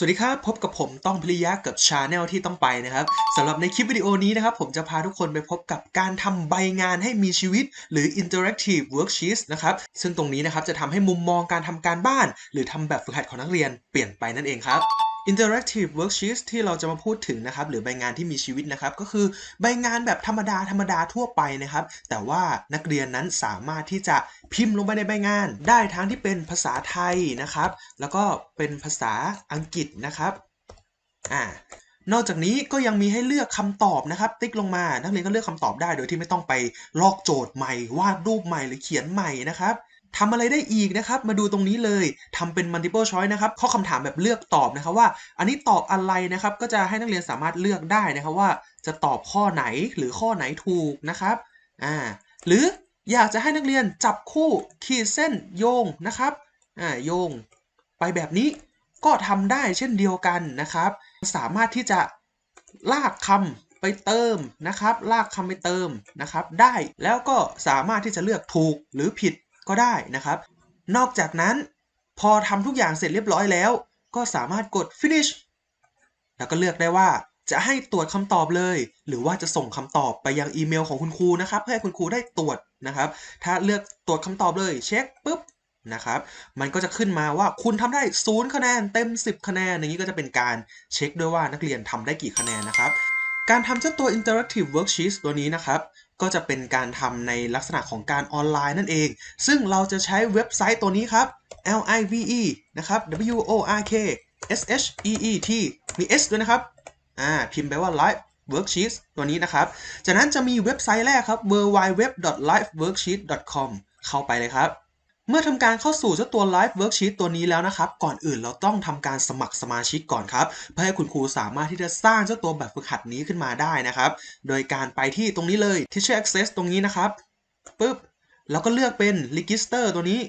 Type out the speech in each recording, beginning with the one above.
สวัสดีครับ พบกับผมต้องพลิยะกับชาแนลที่ต้องไปนะครับสำหรับในคลิปวิดีโอนี้นะครับ ผมจะพาทุกคนไปพบกับการทำใบงานให้มีชีวิต หรือ interactive worksheets นะครับ ซึ่งตรงนี้นะครับจะทำให้มุมมองการทำการบ้าน หรือทำแบบฝึกหัดของนักเรียนเปลี่ยนไปนั่นเองครับ interactive worksheets ที่เราจะมาพูดถึงนะครับหรือใบงานที่มีชีวิตนะครับก็คือใบงานแบบธรรมดาธรรมดาทั่วไปนะครับ แต่ว่านักเรียนนั้นสามารถที่จะพิมพ์ลงไปในใบงาน ได้ทั้งที่เป็นภาษาไทยนะครับ แล้วก็เป็นภาษาอังกฤษนะครับอ่านอกจากนี้ก็ยังมีให้เลือกคำตอบนะครับ ติ๊กลงมา นักเรียนก็เลือกคำตอบได้โดยที่ไม่ต้องไปลอกโจทย์ใหม่ วาดรูปใหม่หรือเขียนใหม่นะครับ ทำอะไรได้อีกนะครับ มาดูตรงนี้เลยทำเป็น multiple choice นะครับ ข้อคำถามแบบเลือกตอบนะครับว่า อันนี้ตอบอะไรนะครับ ก็จะให้นักเรียนสามารถเลือกได้นะครับว่าจะตอบข้อไหนหรือข้อไหนถูกนะครับ อ่า หรืออยากจะให้นักเรียนจับคู่ขีดเส้นโยงนะครับ อ่า โยง ไปแบบนี้ก็ทำได้เช่นเดียวกันนะครับ สามารถที่จะลากคำไปเติมนะครับ ลากคำไปเติมนะครับ ได้แล้วก็สามารถที่จะเลือกถูกหรือผิด ก็ได้นะครับ นอกจากนั้นพอทำทุกอย่างเสร็จเรียบร้อยแล้ว ก็สามารถกด finish แล้วก็เลือกได้ว่าจะให้ตรวจคำตอบเลย หรือว่าจะส่งคำตอบไปยังอีเมลของคุณครูนะครับ เพื่อให้คุณครูได้ตรวจนะครับ ถ้าเลือกตรวจคำตอบเลยเช็คปุ๊บนะครับมันก็จะขึ้นมาว่าคุณทำได้0คะแนนเต็ม 10 คะแนนอย่างนี้ก็จะเป็นการเช็คด้วยว่านักเรียนทำได้กี่คะแนนนะครับ การทำเจ้าตัว interactive worksheet ตัวนี้นะครับ ก็จะเป็นการทำในลักษณะของการออนไลน์นั่นเอง ซึ่งเราจะใช้เว็บไซต์ตัวนี้ครับ L I V E นะครับ W O R K S H E E T มี S ด้วยนะครับ อ่า พิมพ์ไปว่า live worksheets ตัวนี้นะครับ จากนั้นจะมีเว็บไซต์แรกครับ www.liveworksheet.com เข้าไปเลยครับ เมื่อทำการเข้าสู่เจ้าตัว Live Worksheet ตัวนี้แล้วนะครับ ก่อนอื่นเราต้องทำการสมัครสมาชิกก่อนครับ เพื่อให้คุณครูสามารถที่จะสร้างเจ้าตัวแบบฝึกหัดนี้ขึ้นมาได้นะครับ โดยการไปที่ตรงนี้เลย Teacher Access ตรงนี้นะครับปึ๊บแล้วก็เลือกเป็น Register ตัวนี้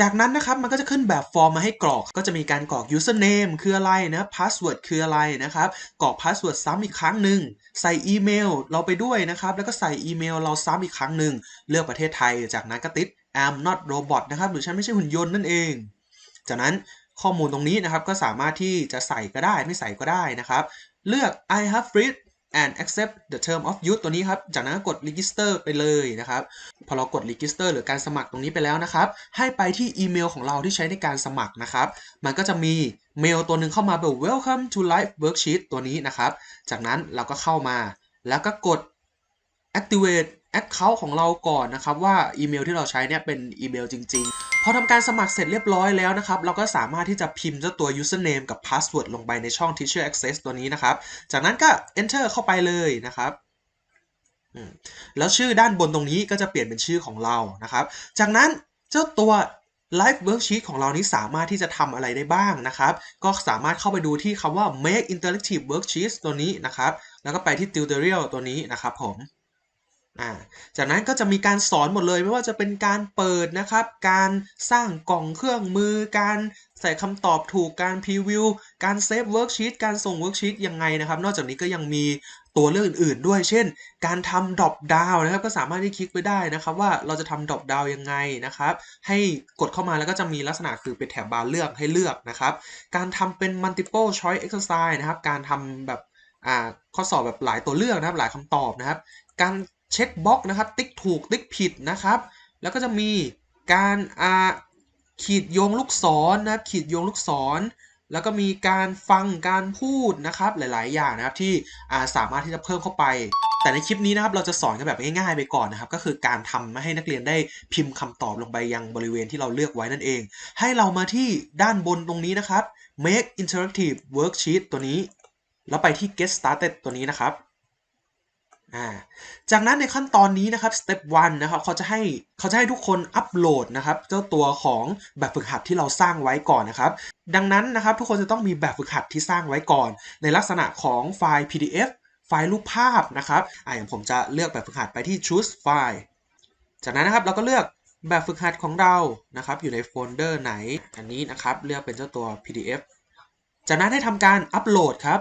จากนั้นนะครับมันก็จะขึ้นแบบฟอร์มมาให้กรอก ก็จะมีการกรอก username คืออะไรนะ password คืออะไรนะครับ กรอก password ซ้ำอีกครั้งหนึ่งใส่อีเมลเราไปด้วยนะครับ แล้วก็ใส่อีเมลเราซ้ำอีกครั้งหนึ่งเลือกประเทศไทย จากนั้นก็ติด am not robot นะครับ หรือฉันไม่ใช่หุ่นยนต์นั่นเอง จากนั้นข้อมูลตรงนี้นะครับก็สามารถที่จะใส่ก็ได้ไม่ใส่ก็ได้นะครับ เลือก I have read and accept the term of use ตัวนี้ครับ จากนั้นกด register ไปเลยนะครับ พอเรากด register หรือการสมัครตรงนี้ไปแล้วนะครับ ให้ไปที่อีเมลของเราที่ใช้ในการสมัครนะครับ มันก็จะมีเมลตัวหนึ่งเข้ามาแบบ welcome to live worksheet ตัวนี้นะครับ จากนั้นเราก็เข้ามาแล้วก็กด activate account ของเราก่อนนะครับว่าอีเมลที่เราใช้เนี่ยเป็นอีเมลจริง ๆ พอทำการสมัครเสร็จเรียบร้อยแล้วนะครับ เราก็สามารถที่จะพิมพ์เจ้าตัว username กับ password ลงไปในช่อง teacher access ตัวนี้นะครับ จากนั้นก็ enter เข้าไปเลยนะครับแล้วชื่อด้านบนตรงนี้ก็จะเปลี่ยนเป็นชื่อของเรานะครับ จากนั้นเจ้าตัว Live Worksheet ของเรานี้สามารถที่จะทำอะไรได้บ้างนะครับ ก็สามารถเข้าไปดูที่คำว่า make interactive worksheets ตัวนี้นะครับ แล้วก็ไปที่ tutorial ตัวนี้นะครับผม อ่าจากนั้นก็จะมีการสอนหมดเลยไม่ว่าจะเป็นการเปิดนะครับ การสร้างกล่องเครื่องมือ การใส่คำตอบถูกการพรีวิวการเซฟเวิร์กชีตการส่งเวิร์กชีตยังไงนะครับ นอกจากนี้ก็ยังมีตัวเลือกอื่นๆด้วย เช่น การทำดรอปดาวนะครับ ก็สามารถที่คลิกไปได้นะครับ ว่าเราจะทำดรอปดาวยังไงนะครับ ให้กดเข้ามาแล้วก็จะมีลักษณะคือเป็นแถบบาร์เลือกให้เลือกนะครับ การทำเป็น multiple choice exercise นะครับ การทำแบบข้อสอบแบบหลายตัวเลือกนะครับ หลายคำตอบนะครับ การ เช็คบล็อกนะครับ ติ๊กถูกติ๊กผิดนะครับ แล้วก็จะมีการอ่าขีดโยงลูกศรนะครับ ขีดโยงลูกศร แล้วก็มีการฟังการพูดนะครับหลาย ๆ อย่างนะครับที่อ่าสามารถที่จะเพิ่มเข้าไป แต่ในคลิปนี้นะครับเราจะสอนกันแบบง่าย ๆ ไปก่อนนะครับ ก็คือการทำให้นักเรียนได้พิมพ์คำตอบลงไปยังบริเวณที่เราเลือกไว้นั่นเอง ให้เรามาที่ด้านบนตรงนี้นะครับ make interactive worksheet ตัวนี้ แล้วไปที่ get started ตัวนี้นะครับ จากนั้นในขั้นตอนนี้นะครับ step 1นะครับเขาจะให้เขาจะให้ทุกคนอัปโหลดนะครับเจ้าตัวของแบบฝึกหัดที่เราสร้างไว้ก่อนนะครับ ดังนั้นนะครับทุกคนจะต้องมีแบบฝึกหัดที่สร้างไว้ก่อน ในลักษณะของไฟล์ PDF ไฟล์รูปภาพนะครับอ่าอย่างผมจะเลือกแบบฝึกหัดไปที่ choose file จากนั้นนะครับเราก็เลือกแบบฝึกหัดของเรานะครับ อยู่ในโฟลเดอร์ไหน อันนี้นะครับเลือกเป็นเจ้าตัว PDF จากนั้นให้ทำการอัปโหลดครับ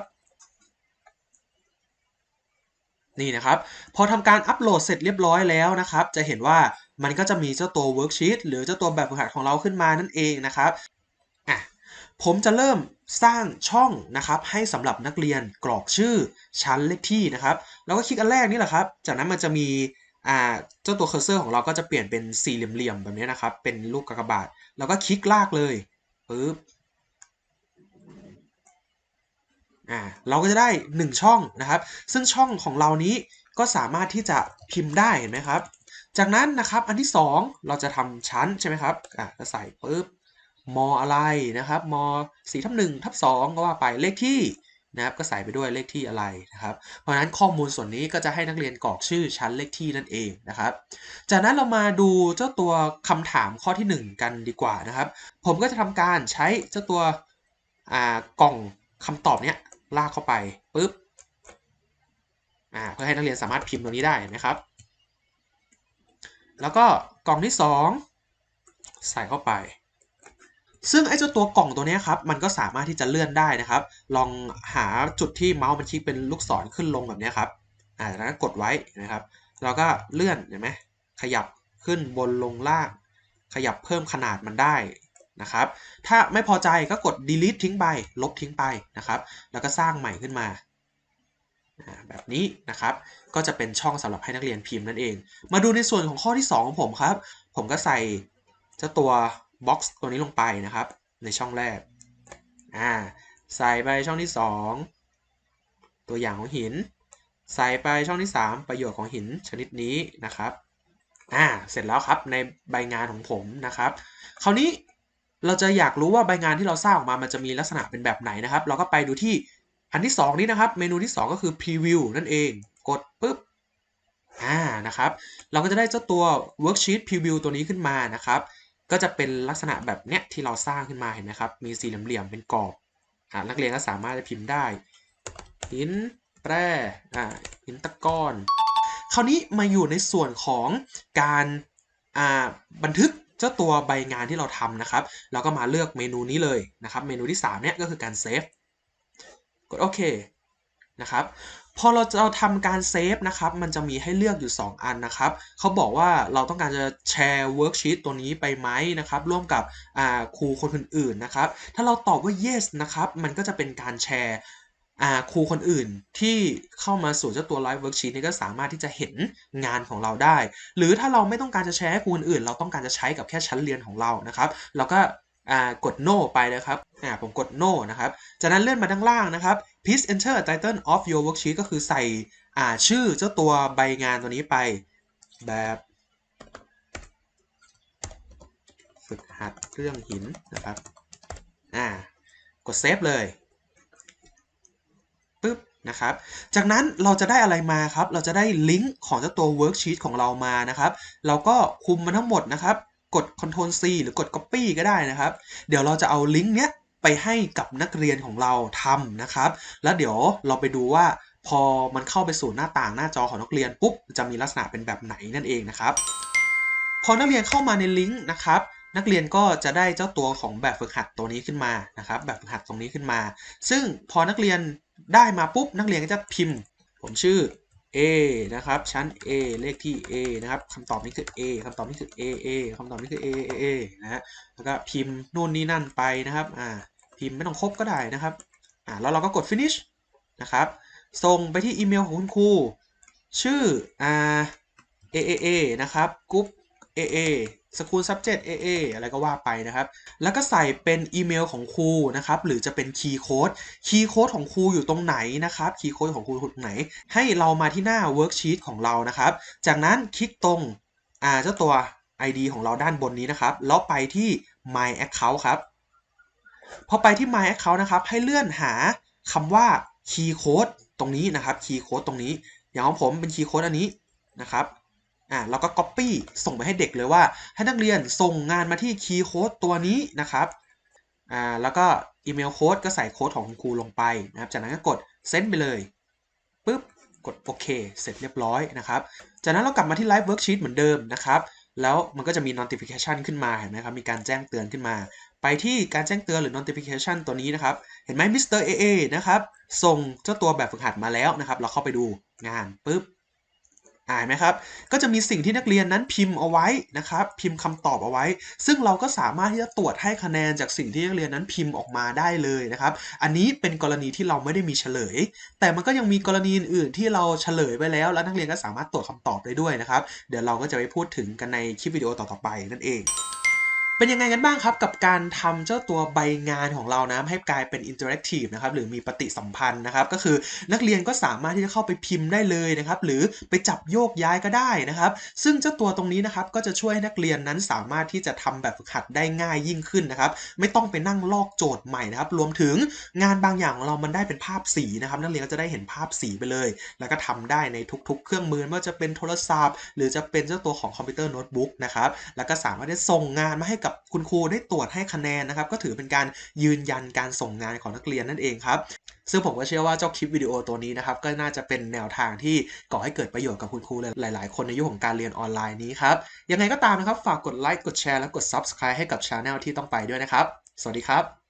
นี่นะครับ พอทำการอัปโหลดเสร็จเรียบร้อยแล้วนะครับ จะเห็นว่ามันก็จะมีเจ้าตัว worksheet หรือเจ้าตัวแบบฝึกหัดของเราขึ้นมานั่นเองนะครับอะผมจะเริ่มสร้างช่องนะครับ ให้สำหรับนักเรียนกรอกชื่อชั้นเลขที่นะครับแล้วก็คลิกอันแรกนี่แหละครับ จากนั้นมันจะมีอ่าเจ้าตัวเคอร์เซอร์ของเราก็จะเปลี่ยนเป็นสี่เหลี่ยมๆแบบนี้นะครับ เป็นรูปกากบาท แล้วก็คลิกลากเลยปึ๊บ อ่าเราก็จะได้ 1 ช่องนะครับ ซึ่งช่องของเรานี้ก็สามารถที่จะพิมพ์ได้เห็นไหมครับ จากนั้นนะครับอันที่ 2 เราจะทำชั้นใช่ไหมครับอ่าก็ใส่ปึ๊บมออะไรนะครับม4ทับ1ทับ2ก็ว่าไปเลขที่นะครับก็ใส่ไปด้วยเลขที่อะไรนะครับ เพราะฉะนั้นข้อมูลส่วนนี้ก็จะให้นักเรียนกรอกชื่อชั้นเลขที่นั่นเองนะครับ จากนั้นเรามาดูเจ้าตัวคำถามข้อที่ 1 กันดีกว่านะครับ ผมก็จะทำการใช้เจ้าตัวอ่ากล่องคำตอบเนี้ย ลากเข้าไปปุ๊บอ่าเพื่อให้นักเรียนสามารถพิมพ์ตรงนี้ได้นะครับ แล้วก็กล่องที่ 2 ใส่เข้าไป ซึ่งไอ้เจ้าตัวกล่องตัวนี้ครับมันก็สามารถที่จะเลื่อนได้นะครับ ลองหาจุดที่เมาส์มันชี้เป็นลูกศรขึ้นลงแบบนี้ครับอ่าจากนั้นกดไว้นะครับ เราก็เลื่อนเห็นไหมขยับขึ้นบนลงล่างขยับเพิ่มขนาดมันได้ นะครับ ถ้าไม่พอใจก็กด delete ทิ้งไป ลบทิ้งไปนะครับ แล้วก็สร้างใหม่ขึ้นมาแบบนี้นะครับ ก็จะเป็นช่องสำหรับให้นักเรียนพิมพ์นั่นเอง มาดูในส่วนของข้อที่ 2 ของผมครับ ผมก็ใส่เจ้าตัว box ตัวนี้ลงไปนะครับ ในช่องแรก อ่า ใส่ไปช่องที่ 2 ตัวอย่างของหิน ใส่ไปช่องที่ 3 ประโยชน์ของหินชนิดนี้นะครับ อ่า เสร็จแล้วครับในใบงานของผมนะครับ คราวนี้ เราจะอยากรู้ว่าใบงานที่เราสร้างออกมามันจะมีลักษณะเป็นแบบไหนนะครับ เราก็ไปดูที่อันที่ 2 นี้นะครับ เมนูที่ 2 ก็คือ preview นั่นเอง กดปุ๊บอ่านะครับ เราก็จะได้เจ้าตัว worksheet preview ตัวนี้ขึ้นมานะครับ ก็จะเป็นลักษณะแบบเนี้ยที่เราสร้างขึ้นมาเห็นไหมครับ มีสี่เหลี่ยมๆเป็นกรอบอ่านักเรียนก็สามารถจะพิมพ์ได้หินแปรอ่าหินตะกอนคราวนี้มาอยู่ในส่วนของการอ่าบันทึก เจ้าตัวใบงานที่เราทำนะครับ เราก็มาเลือกเมนูนี้เลยนะครับ เมนูที่ 3 เนี่ยก็คือการเซฟ กดโอเคนะครับ พอเราจะทำการเซฟนะครับ มันจะมีให้เลือกอยู่ 2 อันนะครับ เขาบอกว่าเราต้องการจะแชร์เวิร์กชีตตัวนี้ไปไหมนะครับ ร่วมกับครูคนอื่นๆนะครับ ถ้าเราตอบว่า yes นะครับ มันก็จะเป็นการแชร์ ครูคนอื่นที่เข้ามาสู่เจ้าตัว Live Worksheet นี้ก็สามารถที่จะเห็นงานของเราได้ หรือถ้าเราไม่ต้องการจะแชร์ให้ครูคนอื่น เราต้องการจะใช้กับแค่ชั้นเรียนของเรานะครับ เราก็กด no ไปนะครับผมกด no นะครับ จากนั้นเลื่อนมาด้านล่างนะครับ please enter title of your worksheet ก็คือใส่ชื่อเจ้าตัวใบงานตัวนี้ไปแบบฝึกหัดเรื่องหินนะครับ อ่า กดเซฟเลย นะครับ จากนั้นเราจะได้อะไรมาครับ เราจะได้ลิงก์ของเจ้าตัว worksheet ของเรามานะครับ เราก็คุมมันทั้งหมดนะครับ กด Ctrl C หรือกด Copy ก็ได้นะครับ เดี๋ยวเราจะเอาลิงก์เนี้ยไปให้กับนักเรียนของเราทำนะครับ แล้วเดี๋ยวเราไปดูว่าพอมันเข้าไปสู่หน้าต่างหน้าจอของนักเรียนปุ๊บ จะมีลักษณะเป็นแบบไหนนั่นเองนะครับ พอนักเรียนเข้ามาในลิงก์นะครับนักเรียนก็จะได้เจ้าตัวของแบบฝึกหัดตัวนี้ขึ้นมานะครับ แบบฝึกหัดตรงนี้ขึ้นมา ซึ่งพอนักเรียน ได้มาปุ๊บนักเรียนก็จะพิมพ์ ผมชื่อ A นะครับ ชั้น A เลขที่ A นะครับคำตอบนี้คือ A คำตอบนี้คือ A A คำตอบนี้คือ A A A นะฮะแล้วก็พิมพ์นู่นนี่นั่นไปนะครับอ่าพิมพ์ไม่ต้องครบก็ได้นะครับอ่าแล้วเราก็กด finish นะครับส่งไปที่อีเมลของคุณครูชื่ออ่า A A A นะครับกรุ๊ป A A สกูล subject AA อะไรก็ว่าไปนะครับ แล้วก็ใส่เป็นอีเมลของครูนะครับ หรือจะเป็นคีย์โค้ดคีย์โค้ดของครูอยู่ตรงไหนนะครับคีย์โค้ดของครูตรงไหน ให้เรามาที่หน้าเวิร์กชีตของเรานะครับ จากนั้นคลิกตรงอ่าเจ้าตัว ID ของเราด้านบนนี้นะครับ แล้วไปที่ My Account ครับ พอไปที่ My Account นะครับ ให้เลื่อนหาคำว่าคีย์โค้ดตรงนี้นะครับคีย์โค้ดตรงนี้ อย่างของผมเป็นคีย์โค้ดอันนี้นะครับ อ่าเราก็ Copy ส่งไปให้เด็กเลยว่า ให้นักเรียนส่งงานมาที่คีย์โค้ดตัวนี้นะครับอ่าแล้วก็อีเมลโค้ดก็ใส่โค้ดของคุณครูลงไปนะครับ จากนั้นก็กด send ไปเลยปุ๊บกดโอเคเสร็จเรียบร้อยนะครับ จากนั้นเรากลับมาที่ Live Worksheet เหมือนเดิมนะครับ แล้วมันก็จะมี notification ขึ้นมาเห็นไหมครับ มีการแจ้งเตือนขึ้นมา ไปที่การแจ้งเตือนหรือ notification ตัวนี้นะครับ เห็นไหม Mr. AA นะครับ ส่งเจ้าตัวแบบฝึกหัดมาแล้วนะครับ เราเข้าไปดูงานปุ๊บ อ่านไหมครับ ก็จะมีสิ่งที่นักเรียนนั้นพิมพ์เอาไว้นะครับ พิมพ์คำตอบเอาไว้ ซึ่งเราก็สามารถที่จะตรวจให้คะแนนจากสิ่งที่นักเรียนนั้นพิมพ์ออกมาได้เลยนะครับ อันนี้เป็นกรณีที่เราไม่ได้มีเฉลย แต่มันก็ยังมีกรณีอื่นๆที่เราเฉลยไปแล้ว แล้วนักเรียนก็สามารถตรวจคำตอบได้ด้วยนะครับ เดี๋ยวเราก็จะไปพูดถึงกันในคลิปวิดีโอต่อๆไปนั่นเอง เป็นยังไงกันบ้างครับกับการทำเจ้าตัวใบงานของเรานะให้กลายเป็นอินเ r อร์แอคทีฟนะครับหรือมีปฏิสัมพันธ์นะครับ ก็คือนักเรียนก็สามารถที่จะเข้าไปพิมพ์ได้เลยนะครับ หรือไปจับโยกย้ายก็ได้นะครับ ซึ่งเจ้าตัวตรงนี้นะครับก็จะช่วยให้นักเรียนนั้นสามารถที่จะทำแบบฝึกหัดได้ง่ายยิ่งขึ้นนะครับ ไม่ต้องไปนั่งลอกโจทย์ใหม่นะครับ รวมถึงงานบางอย่างของเรามันได้เป็นภาพสีนะครับ นักเรียนก็จะได้เห็นภาพสีไปเลย แล้วก็ทำได้ในทุก ๆ เครื่องมือไม่ว่าจะเป็นโทรศัพท์ หรือจะเป็นเจ้าตัวของคอมพิวเตอร์โน้ตบุ๊กนะครับแล้วก็สามารถได้ส่งงานมาให้กับคุณครูได้ตรวจให้คะแนนนะครับก็ถือเป็นการยืนยันการส่งงานของนักเรียนนั่นเองครับซึ่งผมก็เชื่อว่าเจ้าคลิปวิดีโอตัวนี้นะครับก็น่าจะเป็นแนวทางที่ก่อให้เกิดประโยชน์กับคุณครูหลายๆ คนในยุคของการเรียนออนไลน์นี้ครับยังไงก็ตามนะครับฝากกดไลค์กดแชร์และกด Subscribe ให้กับช anel ที่ต้องไปด้วยนะครับ สวัสดีครับ